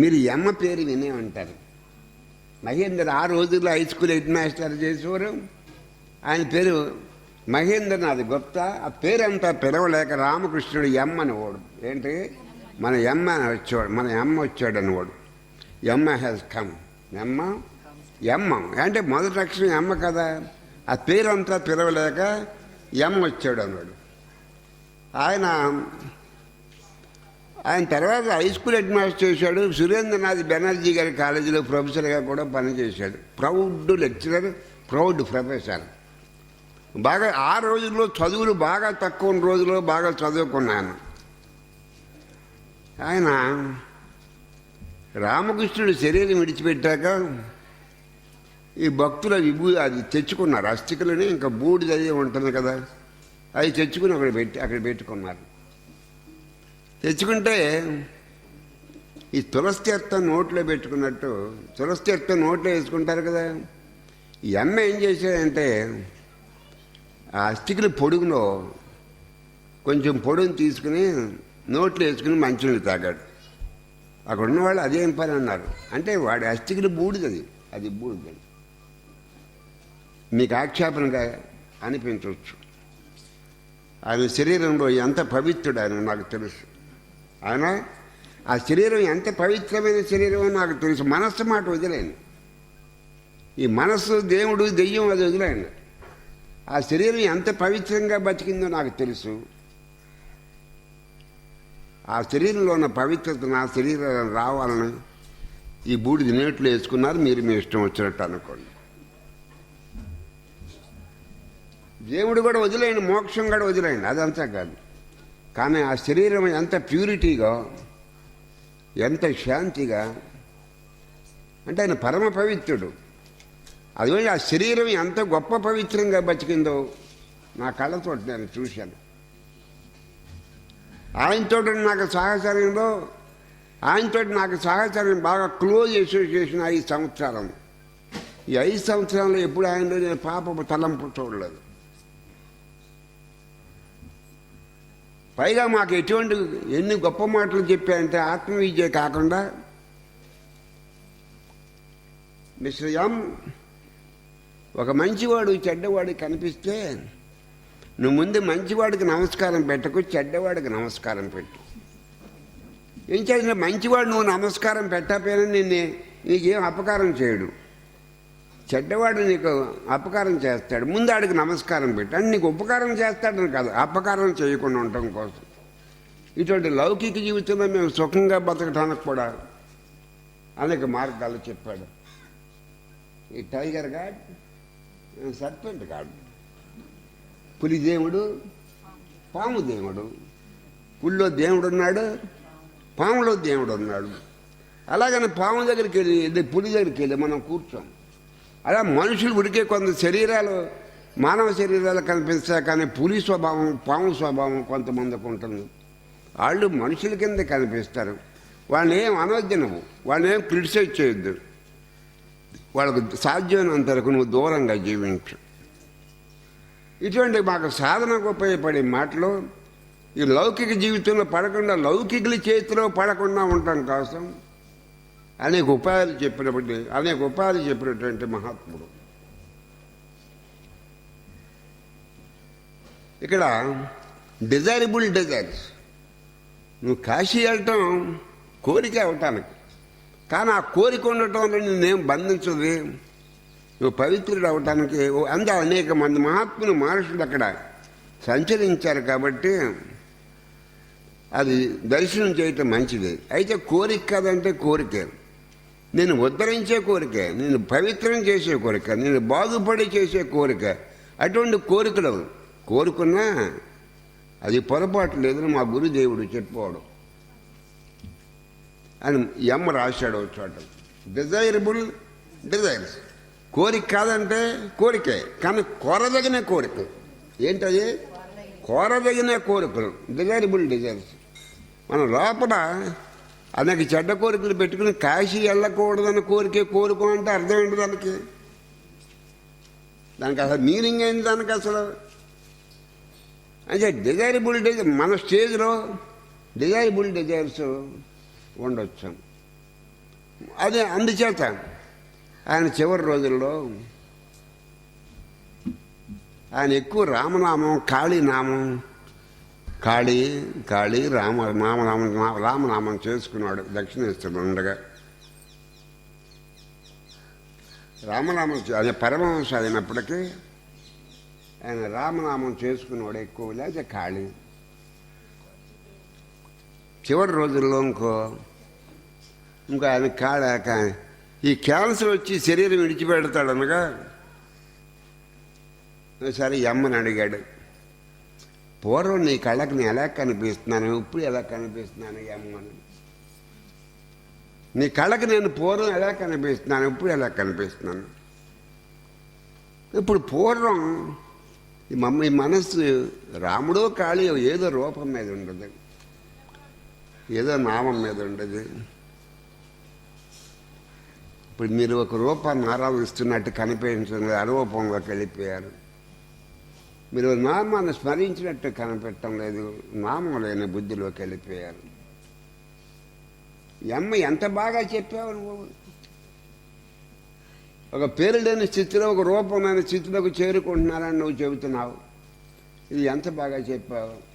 మీరు ఎమ్మ పేరు వినే ఉంటారు. మహేందర్ ఆ రోజుల్లో హై స్కూల్ హెడ్ మాస్టర్ చేసేవారు. ఆయన పేరు మహేంద్రనాథ్ గుప్తా. ఆ పేరంతా పిలవలేక రామకృష్ణుడు ఎమ్ అనేవాడు. ఏంటి? మన ఎమ్మ అని వచ్చేవాడు మన ఎమ్మ వచ్చాడు అనేవాడు. ఎమ్మ హ్యాస్ కమ్ ఎమ్మ ఎమ్మ అంటే మొదటి అక్షరం ఎమ్మ కదా. ఆ పేరంతా పిలవలేక ఎమ్మ వచ్చాడు అన్నాడు ఆయన ఆయన తర్వాత హై స్కూల్ హెడ్ మాస్టర్ చేశాడు. సురేంద్రనాథ్ బెనర్జీ గారి కాలేజీలో ప్రొఫెసర్గా కూడా పనిచేశాడు. ప్రౌడ్ లెక్చరర్ ప్రౌడ్ ప్రొఫెసర్ బాగా ఆ రోజుల్లో చదువులు బాగా తక్కువ రోజుల్లో బాగా చదువుకున్నాను. ఆయన రామకృష్ణుడు శరీరం విడిచిపెట్టాక ఈ భక్తుల విభూ అది తెచ్చుకున్నారు. అస్థికలని ఇంకా బూడిద అది ఉంటుంది కదా. అది తెచ్చుకుని అక్కడ పెట్టి అక్కడ పెట్టుకున్నారు. తెచ్చుకుంటే ఈ తులసి తీర్థ నోట్లో పెట్టుకున్నట్టు తులసి తీర్థ నోట్లో వేసుకుంటారు కదా. ఈ అమ్మ ఏం చేశాడంటే ఆ అస్థికుల పొడుగులో కొంచెం పొడుగును తీసుకుని నోట్లో వేసుకుని మంచినీళ్ళు తాగాడు. అక్కడ ఉన్నవాళ్ళు అదేం పని అన్నారు. అంటే వాడి అస్థికులు బూడిదది అది బూడిదది మీకు ఆక్షేపణగా అనిపించవచ్చు. ఆయన శరీరంలో ఎంత పవిత్రుడు ఆయన నాకు తెలుసు. ఆయన ఆ శరీరం ఎంత పవిత్రమైన శరీరమో నాకు తెలుసు. మనస్సు మాట వదిలేను ఈ మనస్సు దేవుడు దెయ్యం అది వదిలేను ఆ శరీరం ఎంత పవిత్రంగా బతికిందో నాకు తెలుసు. ఆ శరీరంలో ఉన్న పవిత్రత నా శరీరం రావాలని ఈ బూడిది నేట్లు వేసుకున్నారు. మీరు మీ ఇష్టం వచ్చినట్టు అనుకోండి. దేవుడు కూడా వదిలేయండి. మోక్షం కూడా వదిలేయండి. అదంతా కాదు. కానీ ఆ శరీరం ఎంత ప్యూరిటీగా ఎంత శాంతిగా అంటే ఆయన పరమ పవిత్రుడు. అదే ఆ శరీరం ఎంత గొప్ప పవిత్రంగా బతికిందో నా కళ్ళతో నేను చూశాను. ఆయనతో నాకు సహచర్యంలో ఆయనతో నాకు సహచర్యం బాగా క్లోజ్ అసోసియేషన్ ఐదు సంవత్సరాలు. ఈ ఐదు సంవత్సరాల్లో ఎప్పుడు ఆయనలో నేను పాప తలంపు చూడలేదు. పైగా మాకు ఎటువంటి ఎన్ని గొప్ప మాటలు చెప్పాయంటే ఆత్మవిద్య కాకుండా మిస్టర్ ఒక మంచివాడు చెడ్డవాడు కనిపిస్తే నువ్వు ముందు మంచివాడికి నమస్కారం పెట్టకు చెడ్డవాడికి నమస్కారం పెట్టు. ఏం చేసిన మంచివాడు నువ్వు నమస్కారం పెట్టకపోయినా నిన్ను నీకేం అపకారం చేయడు. చెడ్డవాడు నీకు అపకారం చేస్తాడు ముందు ఆడికి నమస్కారం పెట్టాను నీకు ఉపకారం చేస్తాడని కాదు అపకారం చేయకుండా ఉండటం కోసం. ఇటువంటి లౌకిక జీవితంలో మేము సుఖంగా బతకడానికి కూడా అనేక మార్గాలు చెప్పాడు. ఈ టైగర్ గాడ్ సర్పెంట్ గాడ్ పులి దేవుడు పాము దేవుడు. పుల్లో దేవుడు ఉన్నాడు పాములో దేవుడు ఉన్నాడు. అలాగని పాము దగ్గరికి వెళ్ళి పులి దగ్గరికి వెళ్ళి మనం కూర్చోం అలా మనుషులు ఉడికే కొంత శరీరాలు మానవ శరీరాలు కనిపిస్తాయి కానీ పులి స్వభావం పాము స్వభావం కొంతమందికి ఉంటుంది. వాళ్ళు మనుషుల కింద కనిపిస్తారు. వాళ్ళని ఏం అనవద్దు నువ్వు. వాళ్ళని ఏం క్రిటిసైజ్ చేయొద్దు. వాళ్ళకు సాధ్యమైనంత వరకు నువ్వు దూరంగా జీవించు. ఇటువంటి మాకు సాధనకు ఉపయోగపడే మాటలు ఈ లౌకిక జీవితంలో పడకుండా లౌకికుల చేతిలో పడకుండా ఉండటం కోసం అనేక ఉపాయాలు చెప్పినప్పుడు అనేక ఉపాయాలు చెప్పినటువంటి మహాత్ముడు. ఇక్కడ డిజైరబుల్ డిజైర్స్ నువ్వు కాశీ వెళ్ళటం కోరిక అవటానికి. కానీ ఆ కోరిక ఉండటం వల్ల నేనేం బంధించదు. నువ్వు పవిత్రుడు అవటానికి. అంత అనేక మంది మహాత్ములు మహర్షులు అక్కడ సంచరించారు కాబట్టి అది దర్శనం చేయటం మంచిది. అయితే కోరిక కదంటే కోరికే? నేను ఉద్ధరించే కోరిక నేను పవిత్రం చేసే కోరిక నేను బాగుపడి చేసే కోరిక అటువంటి కోరికలు కోరుకున్నా అది పొరపాటు లేదని మా గురుదేవుడు చెప్పాడు. అని ఎమ్మ రాశాడు చోట డిజైరబుల్ డిజైర్స్ కోరిక కాదంటే కోరికే కానీ కోరదగిన కోరిక ఏంటది? కోరదగిన కోరికలు. డిజైరబుల్ డిజైర్స్ మన లోపల అందుకు చెడ్డ కోరికలు పెట్టుకుని కాశీ వెళ్ళకూడదన్న కోరికే కోరుకో అంటే అర్థం ఏంటి దానికి? దానికి అసలు మీనింగ్ ఏంటి దానికి అసలు? అంటే డిజైరబుల్ డిజైర్ మన స్టేజ్లో డిజైరబుల్ డిజైర్స్ ఉండొచ్చు. అదే అందుచేత ఆయన చివరి రోజుల్లో ఆయన ఎక్కువ రామనామం కాళీనామం కాళీ కాళీ రామ రామనామం రామనామం చేసుకున్నాడు దక్షిణేశ్వరుడు ఉండగా. రామనామం ఆయన పరమహంస అయినప్పటికీ ఆయన రామనామం చేసుకున్నాడు ఎక్కువ లేకపోతే ఖాళీ. చివరి రోజుల్లో ఇంకో ఇంకా ఆయన కాడాక ఈ క్యాన్సర్ వచ్చి శరీరం విడిచిపెడతాడు అనగా సరే అమ్మని అడిగాడు. పూర్వం నీ కళ్ళకు నేను ఎలా కనిపిస్తున్నాను? ఇప్పుడు ఎలా కనిపిస్తున్నాను? ఏమని నీ కళ్ళకు నేను పూర్వం ఎలా కనిపిస్తున్నాను? ఇప్పుడు ఎలా కనిపిస్తున్నాను? ఇప్పుడు పూర్వం ఈ మమ్మ ఈ మనస్సు రాముడో కాళీ ఏదో రూపం మీద ఉండదు ఏదో నామం మీద ఉండదు ఇప్పుడు మీరు ఒక రూపాన్ని ఆరాధిస్తున్నట్టు కనిపించిన అరూపంలోకి వెళ్ళిపోయారు. మీరు నామాన్ని స్మరించినట్టు కనిపెట్టడం లేదు. నామం లేని బుద్ధిలోకి వెళ్ళిపోయారు. ఎమ్మ అమ్మ ఎంత బాగా చెప్పావు నువ్వు? ఒక పేరు లేని స్థితిలో ఒక రూపమైన స్థితిలోకి చేరుకుంటున్నారని నువ్వు చెబుతున్నావు. ఇది ఎంత బాగా చెప్పావు?